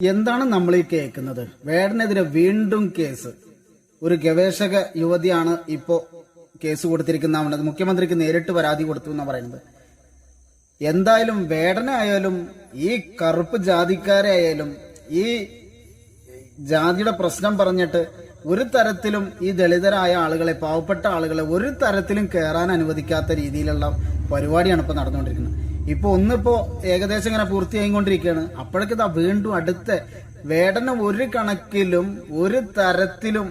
എന്താണ് നമ്മൾ ഈ കേൾക്കുന്നത്? വേടനെതിരെ വീണ്ടും കേസ്. ഒരു ഗവേഷക യുവതിയാണ് ഇപ്പോ കേസ് കൊടുത്തിരിക്കുന്ന മുഖ്യമന്ത്രിക്ക് നേരിട്ട് പരാതി കൊടുത്തു എന്നാണ് പറയുന്നത്. എന്തായാലും വേടനായാലും ഈ കറുപ്പ് ജാതിക്കാരെ ആയാലും ഈ ജാതിയുടെ പ്രശ്നം പറഞ്ഞിട്ട് ഒരു തരത്തിലും ഈ ദളിതരായ ആളുകളെ പാവപ്പെട്ട ആളുകളെ ഒരു തരത്തിലും കയറാൻ അനുവദിക്കാത്ത രീതിയിലുള്ള പരിപാടിയാണ് ഇപ്പൊ നടന്നുകൊണ്ടിരിക്കുന്നത്. ഇപ്പൊ ഒന്നിപ്പോ ഏകദേശം ഇങ്ങനെ പൂർത്തിയായിക്കൊണ്ടിരിക്കുകയാണ്. അപ്പോഴേക്ക് ഇതാ വീണ്ടും അടുത്ത വേടന ഒരു കണക്കിലും ഒരു തരത്തിലും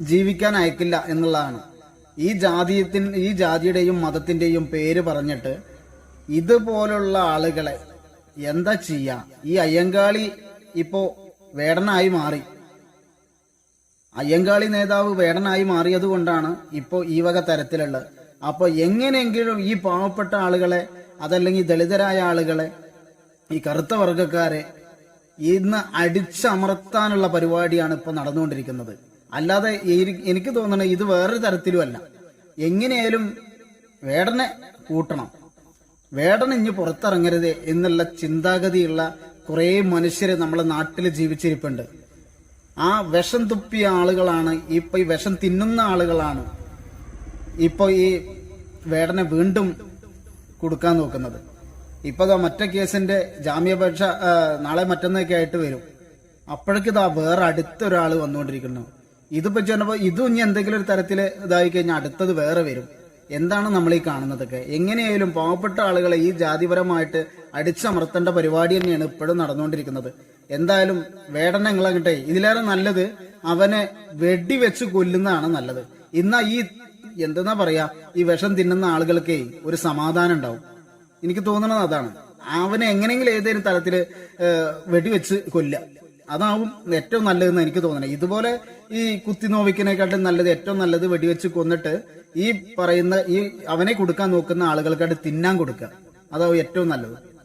ജീവിക്കാൻ അയക്കില്ല എന്നുള്ളതാണ്. ഈ ജാതിയത്തിന് ഈ ജാതിയുടെയും മതത്തിന്റെയും പേര് പറഞ്ഞിട്ട് ഇതുപോലുള്ള ആളുകളെ എന്താ ചെയ്യാ? ഈ അയ്യങ്കാളി ഇപ്പോ വേടനായി മാറി. അയ്യങ്കാളി നേതാവ് വേടനായി മാറിയത് കൊണ്ടാണ് ഇപ്പോ ഈ വക തരത്തിലുള്ളത്. അപ്പൊ എങ്ങനെയെങ്കിലും ഈ പാവപ്പെട്ട ആളുകളെ അതല്ലെങ്കിൽ ദളിതരായ ആളുകളെ ഈ കറുത്ത വർഗക്കാരെ ഇന്ന് അടിച്ചമർത്താനുള്ള പരിപാടിയാണ് ഇപ്പൊ നടന്നുകൊണ്ടിരിക്കുന്നത്. അല്ലാതെ എനിക്ക് തോന്നുന്നത് ഇത് വേറൊരു തരത്തിലുമല്ല. എങ്ങനെയായാലും വേടനെ കൂട്ടണം. വേടൻ ഇഞ്ഞ് പുറത്തിറങ്ങരുത് എന്നുള്ള ചിന്താഗതിയുള്ള കുറേ മനുഷ്യർ നമ്മളെ നാട്ടിൽ ജീവിച്ചിരിപ്പുണ്ട്. ആ വിഷം തുപ്പിയ ആളുകളാണ് ഇപ്പൊ ഈ വിഷം തിന്നുന്ന ആളുകളാണ്. ഇപ്പൊ ഈ വേടനെ വീണ്ടും കൊടുക്കാൻ നോക്കുന്നത്. ഇപ്പൊ ദാ മറ്റേ കേസിന്റെ ജാമ്യാപേക്ഷ നാളെ മറ്റന്നൊക്കെ ആയിട്ട് വരും. അപ്പോഴേക്ക് ഇതാ വേറെ അടുത്തൊരാൾ വന്നുകൊണ്ടിരിക്കുന്നു. ഇതിപ്പോ ചെന്നപ്പോ ഇതും ഇനി എന്തെങ്കിലും ഒരു തരത്തിൽ ഇതായി കഴിഞ്ഞാൽ അടുത്തത് വേറെ വരും. എന്താണ് നമ്മൾ ഈ കാണുന്നതൊക്കെ? എങ്ങനെയായാലും പാവപ്പെട്ട ആളുകളെ ഈ ജാതിപരമായിട്ട് അടിച്ചമർത്തേണ്ട പരിപാടി തന്നെയാണ് ഇപ്പോഴും നടന്നുകൊണ്ടിരിക്കുന്നത്. എന്തായാലും വേടനങ്ങളാകട്ടെ ഇതിലേറെ നല്ലത് അവനെ വെടിവെച്ച് കൊല്ലുന്നതാണ് നല്ലത്. ഇന്നാ ഈ എന്തെന്നാ പറയാ ഈ വിഷം തിന്നുന്ന ആളുകൾക്ക് ഒരു സമാധാനം ഉണ്ടാവും. എനിക്ക് തോന്നുന്നത് അതാണ്. അവനെ എങ്ങനെയെങ്കിലും ഏതെങ്കിലും തലത്തിൽ ഏഹ്, വെടിവെച്ച് കൊല്ല അതാവും ഏറ്റവും നല്ലതെന്ന് എനിക്ക് തോന്നുന്നത് ഇതുപോലെ ഈ കുത്തി നോവിക്കിനെക്കാട്ടും നല്ലത് ഏറ്റവും നല്ലത് വെടിവെച്ച് കൊന്നിട്ട് ഈ പറയുന്ന ഈ അവനെ കൊടുക്കാൻ നോക്കുന്ന ആളുകൾക്കായിട്ട് തിന്നാൻ കൊടുക്കുക. അതാവും ഏറ്റവും നല്ലത്.